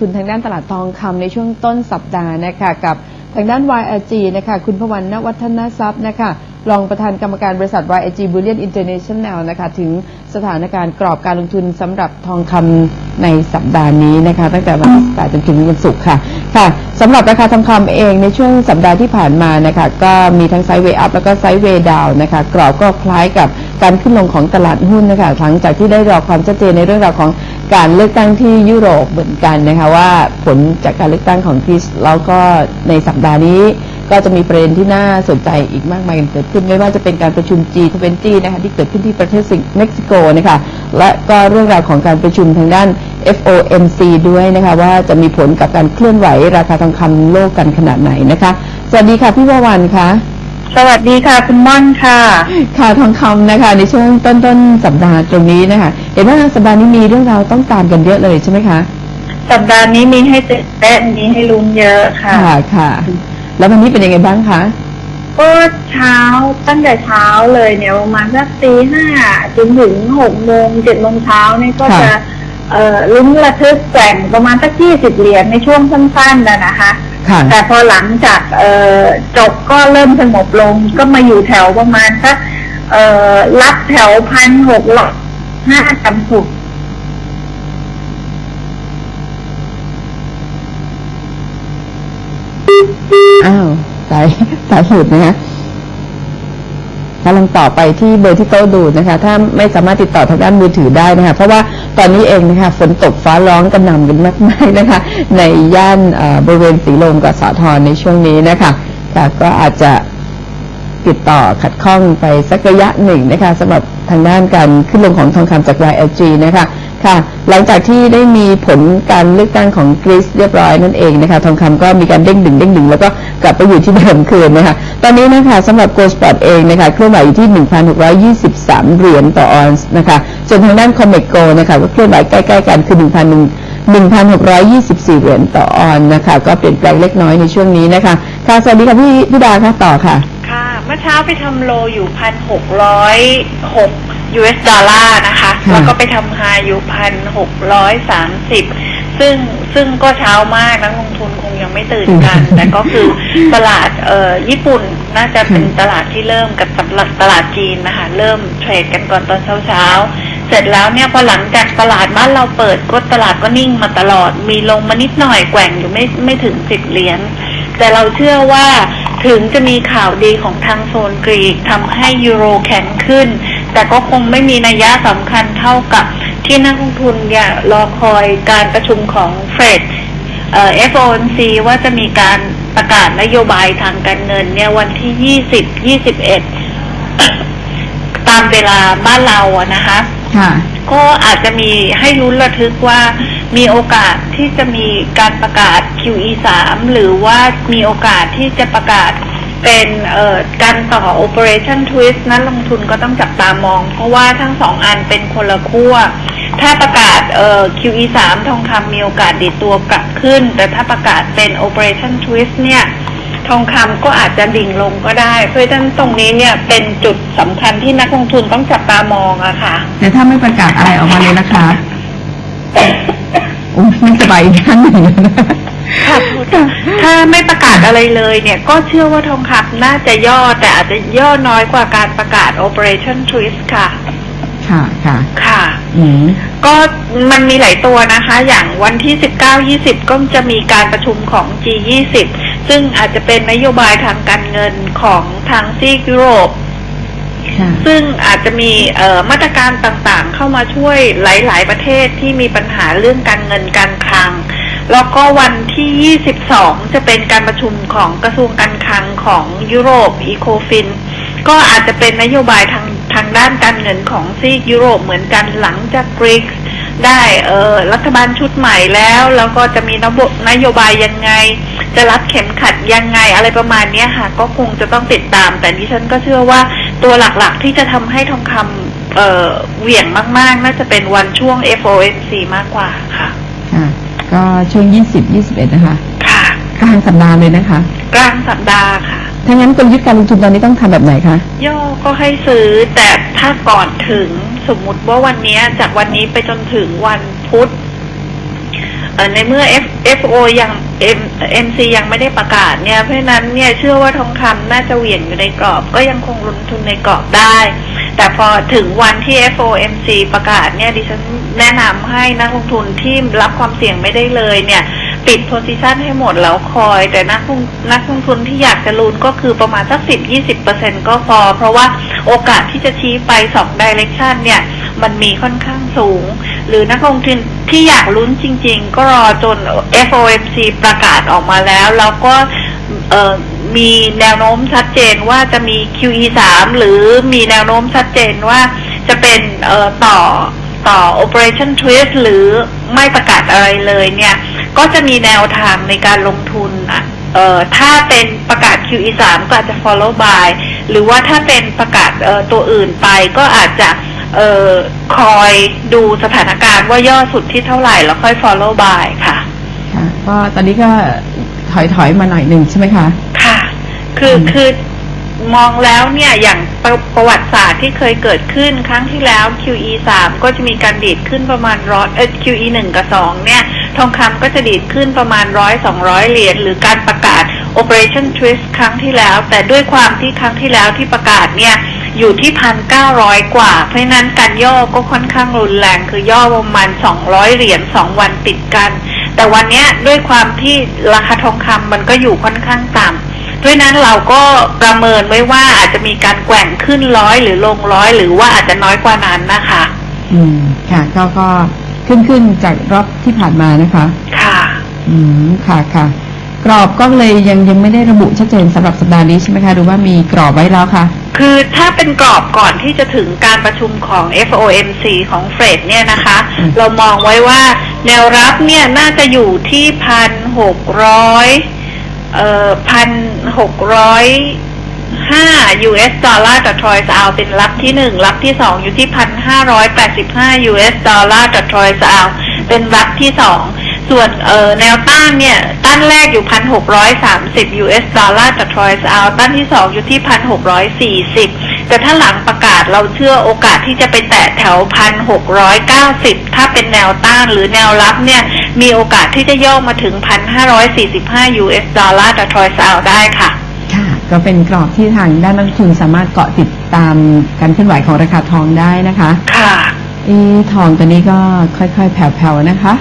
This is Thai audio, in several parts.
ทุนทางด้านตลาดทองคำในช่วงต้นสัปดาห์นะคะกับทางด้าน YG นะคะคุณพวันณวัฒนทรัพย์นะคะรองประธานกรรมการบริษัท YG Bullion International นะคะถึงสถานการณ์กรอบการลงทุนสำหรับทองคำในสัปดาห์นี้นะคะตั้งแต่วันที่18จนถึงวันศุกร์ค่ะค่ะสำหรับราคาทองคำเองในช่วงสัปดาห์ที่ผ่านมานะคะก็มีทั้งไซด์เวย์อัพแล้วก็ไซด์เวย์ดาวนะคะกรอบก็คล้ายกับการขึ้นลงของตลาดหุ้นนะคะหลังจากที่ได้รอความชัดเจนในเรื่องราวของ การเลือกตั้งที่ยุโรปเหมือนกันนะคะว่าผลจากการเลือกตั้งของกรีซแล้วก็ในสัปดาห์นี้ก็จะมีประเด็นที่น่าสนใจอีกมากมายเกิดขึ้นไม่ว่าจะเป็นการประชุม G20 นะคะที่เกิดขึ้นที่ประเทศสิงเม็กซิโกนะคะและก็เรื่องราวของการประชุมทางด้าน FOMC ด้วยนะคะว่าจะมีผลกับการเคลื่อนไหวราคาทองคำโลกกันขนาดไหนนะคะสวัสดีค่ะพี่ววันค่ะสวัสดีค่ะคุณม่อนค่ะ ข่าวทองคำนะคะ ในช่วงต้นต้นๆสัปดาห์ตรงนี้นะคะเห็นว่าสัปดาห์นี้มีเรื่องราวต้องตามกันเยอะเลยใช่ไหมคะ สัปดาห์นี้มีให้ตื่นเต้นมีให้ลุ้นเยอะค่ะ ค่ะค่ะ แล้ววันนี้เป็นยังไงบ้างคะก็เช้าตั้งแต่เช้าเลยเนี่ยประมาณสักตีห้าจนถึงหกโมงเจ็ดโมงเช้าเนี่ยก็ค่ะจะเอ่อลุ้นระทึกแกว่งประมาณสักยี่สิบเหรียญในช่วงสั้นๆนะนะคะค่ะแต่พอหลังจากเอ่อจบก็เริ่มสงบลงก็มาอยู่แถวประมาณสักเอ่อรับแถวพันหกหลอก ห้าจำสุดอ้าวสายสายหลุดนะคะกำลังต่อไปที่เบอร์ที่โต๊ะดูนะคะ ถ้าไม่สามารถติดต่อทางด้านมือถือได้นะคะ เพราะว่าตอนนี้เองนะคะฝนตกฟ้าร้องกระหน่ำกันมากๆนะคะ ในย่านบริเวณสีลมกับสาทรในช่วงนี้นะคะแต่ก็อาจจะติดต่อขัดข้องไปสักระยะหนึ่งนะคะสำหรับ ทางด้านการขึ้นลงของทองคำจาก YLG นะคะค่ะ หลังจากที่ได้มีผลการเลือกตั้งของกรีซเรียบร้อยนั่นเองนะคะ ทองคำก็มีการเด้งดึงเด้งดึงแล้วก็กลับไปอยู่ที่เดิมคืนนะคะ ตอนนี้นะคะสำหรับ Gold Spot เองนะคะเคลื่อนไหวอยู่ที่ 1,623 เหรียญต่อออนซ์นะคะส่วนทางด้าน Comex Go นะคะก็เคลื่อนไหวใกล้ๆกันคือ1,100 1,624 เหรียญต่อออนนะคะ ก็เปลี่ยนแปลงเล็กน้อยในช่วงนี้นะคะ ค่ะ สวัสดีค่ะพี่พี่ดาค่ะต่อค่ะ ค่ะ เมื่อเช้าไปทำโลอยู่พันหกร้อยหก US ดอลลาร์นะคะค่ะแล้วก็ไปทำไฮอยู่พันหกร้อยสามสิบซึ่งซึ่งก็เช้ามากนักลงทุนคงยังไม่ตื่นกัน แต่ก็คือตลาดเอ่อญี่ปุ่นน่าจะเป็นตลาดที่เริ่มกับตลาดตลาดจีนนะคะ เริ่มเทรดกันก่อนตอนเช้าเช้าๆเสร็จแล้วเนี่ยพอหลังจากตลาดบ้านเราเปิดก็ตลาดก็นิ่งมาตลอด มีลงมานิดหน่อยแกว่งอยู่ไม่ไม่ถึงสิบเหรียญแต่เราเชื่อว่าถึงจะมีข่าวดีของทางโซนกรีกทำให้ยูโรแข็งขึ้น แต่ก็คงไม่มีนัยยะสำคัญเท่ากับที่นักลงทุนเนี่ยรอคอยการประชุมของเฟดเอ่อ FOMC ว่าจะมีการประกาศนโยบายทางการเงินเนี่ยวันที่ 20 21 ตามเวลาบ้านเราอะนะคะค่ะก็อาจจะมีให้ลุ้นระทึกว่ามีโอกาสที่จะมีการประกาศ QE 3หรือว่ามีโอกาสที่จะประกาศ เป็นเอ่อการต่อ Operation Twist นั้นลงทุนก็ต้องจับตามอง เพราะว่าทั้งสองอันเป็นคนละขั้วถ้าประกาศเอ่อ QE 3ทองคำมีโอกาสดีตัวกลับขึ้น แต่ถ้าประกาศเป็น Operation Twist เนี่ยทองคำก็อาจจะดิ่งลงก็ได้ เพราะฉะนั้นตรงนี้เนี่ยเป็นจุดสำคัญที่นักลงทุนต้องจับตามองอะค่ะ แต่ถ้าไม่ประกาศอะไรออกมาเลยนะคะ ไม่สบายอีกครั้งหนึ่งนะค่ะถ้าไม่ประกาศอะไรเลยเนี่ย ก็เชื่อว่าทองคำน่าจะย่อแต่อาจจะย่อน้อยกว่าการประกาศ Operation Twist ค่ะ ค่ะค่ะ ค่ะอืมก็มันมีหลายตัวนะคะ อย่างวันที่19 20ก็จะมีการประชุมของ G20 ซึ่งอาจจะเป็นนโยบายทางการเงินของทางซีกยุโรปค่ะ ซึ่งอาจจะมีมาตรการต่างๆ เข้ามาช่วยหลาย ๆ ประเทศที่มีปัญหาเรื่องการเงินการคลัง แล้วก็วันที่ 22 จะเป็นการประชุมของกระทรวงการคลังของยุโรปอีโคฟินก็อาจจะเป็นนโยบายทางทางด้านการเงินของซีกยุโรปเหมือนกันหลังจากกรีกได้เออรัฐบาลชุดใหม่แล้ว แล้วก็จะมีนโยนโยบายยังไง จะรัดเข็มขัดยังไงอะไรประมาณนี้ค่ะ ก็คงจะต้องติดตาม แต่ดิฉันก็เชื่อว่า ตัวหลักๆที่จะทำให้ทองคำเอ่อเหวี่ยงมากๆ น่าจะเป็นวันช่วง FOMC มากกว่าค่ะ ค่ะ ก็ช่วงยี่สิบยี่สิบเอ็ดนะคะค่ะ กลางสัปดาห์เลยนะคะ กลางสัปดาห์ค่ะ ถ้างั้นกลยุทธ์การลงทุนตอนนี้ต้องทำแบบไหนคะ ย่อก็ให้ซื้อแต่ถ้าก่อนถึงสมมุติว่าวันเนี้ยจากวันนี้ไปจนถึงวันพุธเอ่อ ในเมื่อ F FO ยัง M MC ยังไม่ได้ประกาศเนี่ย เพราะนั้นเนี่ยเชื่อว่าทองคำน่าจะเหวี่ยงอยู่ในกรอบ ก็ยังคงลงทุนในกรอบได้ แต่พอถึงวันที่ FOMC ประกาศเนี่ยดิฉันแนะนำให้นักลงทุนที่รับความเสี่ยงไม่ได้เลยเนี่ยปิดโพซิชันให้หมดแล้วคอย แต่นักลงนักลงทุนที่อยากจะลุ้นก็คือประมาณสักสิบยี่สิบเปอร์เซ็นก็พอ เพราะว่าโอกาสที่จะชี้ไปสองดิเรกชันเนี่ย มันมีค่อนข้างสูง หรือนักลงทุนที่อยากลุ้นจริง ๆ ก็รอจน FOMC ประกาศออกมาแล้ว แล้วก็มีแนวโน้มชัดเจนว่าจะมี QE 3หรือมีแนวโน้มชัดเจนว่าจะเป็นต่อต่อต่อ Operation Twist หรือไม่ประกาศอะไรเลยเนี่ย ก็จะมีแนวทางในการลงทุนอะเอ่อถ้าเป็นประกาศ QE 3ก็อาจจะ follow by หรือว่าถ้าเป็นประกาศตัวอื่นไปก็อาจจะ เอ่อคอยดูสถานการณ์ว่าย่อสุดที่เท่าไหร่แล้วค่อย follow by ค่ะ ค่ะ ก็ตอนนี้ก็ถอยถอยๆมาหน่อยหนึ่งใช่ไหมคะ ค่ะ คืออืม คือมองแล้วเนี่ยอย่างประประวัติศาสตร์ที่เคยเกิดขึ้นครั้งที่แล้ว QE 3ก็จะมีการดีดขึ้นประมาณร้อยเออ QE 1กับ2เนี่ย ทองคำก็จะดีดขึ้นประมาณร้อยสองร้อยเหรียญหรือการประกาศ Operation Twist ครั้งที่แล้ว แต่ด้วยความที่ครั้งที่แล้วที่ประกาศเนี่ย อยู่ที่พันเก้าร้อยกว่า เพราะฉะนั้นการย่อก็ค่อนข้างรุนแรงคือย่อประมาณสองร้อยเหรียญสองวันติดกัน แต่วันเนี้ยด้วยความที่ราคาทองคำมันก็อยู่ค่อนข้างต่ำด้วยนั้นเราก็ประเมินไว้ว่าอาจจะมีการแกว่งขึ้นร้อยหรือลงร้อยหรือว่าอาจจะน้อยกว่านั้นนะคะ อืม ค่ะก็ก็ขึ้นขึ้นจากรอบที่ผ่านมานะคะ ค่ะ อืม ค่ะค่ะกรอบก็เลยยังยังไม่ได้ระบุชัดเจนสำหรับสัปดาห์นี้ใช่ไหมคะหรือว่ามีกรอบไว้แล้วคะ คือถ้าเป็นกรอบก่อนที่จะถึงการประชุมของ FOMC ของเฟดเนี่ยนะคะอืมเรามองไว้ว่าแนวรับเนี่ยน่าจะอยู่ที่พันหกร้อยเอ่อพันหกร้อยห้า US ดอลลาร์ต่อทรอยส์เอาเป็นรับที่หนึ่งรับที่สองอยู่ที่พันห้าร้อยแปดสิบห้า US ดอลลาร์ต่อทรอยส์เอาเป็นรับที่สอง ส่วนเอ่อแนวต้านเนี่ย ต้านแรกอยู่พันหกร้อยสามสิบ US ดอลลาร์ต่อทรอยส์เอาต้านที่สองอยู่ที่พันหกร้อยสี่สิบแต่ถ้าหลังประกาศเราเชื่อโอกาสที่จะไปแตะแถวพันหกร้อยเก้าสิบถ้าเป็นแนวต้านหรือแนวรับเนี่ย มีโอกาสที่จะย่อมาถึงพันห้าร้อยสี่สิบห้า US ดอลลาร์ต่อทรอยส์เอาได้ค่ะค่ะก็เป็นกรอบที่ทางด้านนักลงทุนสามารถเกาะติดตามการเคลื่อนไหวของราคาทองได้นะคะ ค่ะเอีทองตัวนี้ก็ค่อยๆ แผ่วๆนะคะ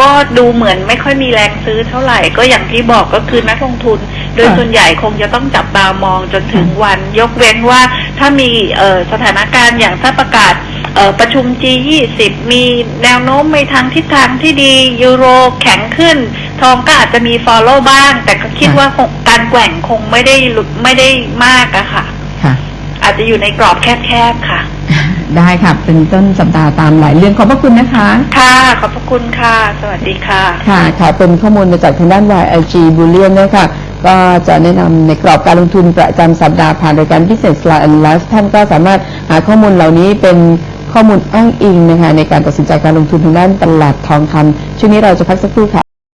ก็ดูเหมือนไม่ค่อยมีแรงซื้อเท่าไหร่ ก็อย่างที่บอกก็คือนักลงทุน โดยค่ะส่วนใหญ่คงจะต้องจับตามองจนถึงวัน ยกเว้นว่าถ้ามีเอ่อสถานการณ์อย่างถ้าประกาศเอ่อประชุม G20 มีแนวโน้มไปทางทิศทางที่ดียูโรแข็งขึ้น ทองก็อาจจะมี follow บ้าง แต่ก็คิดค่ะว่าคงการแกว่งคงไม่ได้หลุดไม่ได้มากอะค่ะค่ะ อาจจะอยู่ในกรอบแคบๆค่ะ ได้ค่ะ เป็นต้นสัปดาห์ตามหลายเรื่องขอบพระคุณนะคะ ค่ะ ขอบพระคุณค่ะ สวัสดีค่ะ ค่ะค่ะเป็นข้อมูลมาจากทางด้าน YLG Bullion นะคะก็จะแนะนำในกรอบการลงทุนประจำสัปดาห์ผ่านรายการ Business Line and Life ท่านก็สามารถหาข้อมูลเหล่านี้เป็นข้อมูลอ้างอิงนะคะในการตัดสินใจการลงทุนทางด้านตลาดทองคำช่วงนี้เราจะพักสักครู่ค่ะ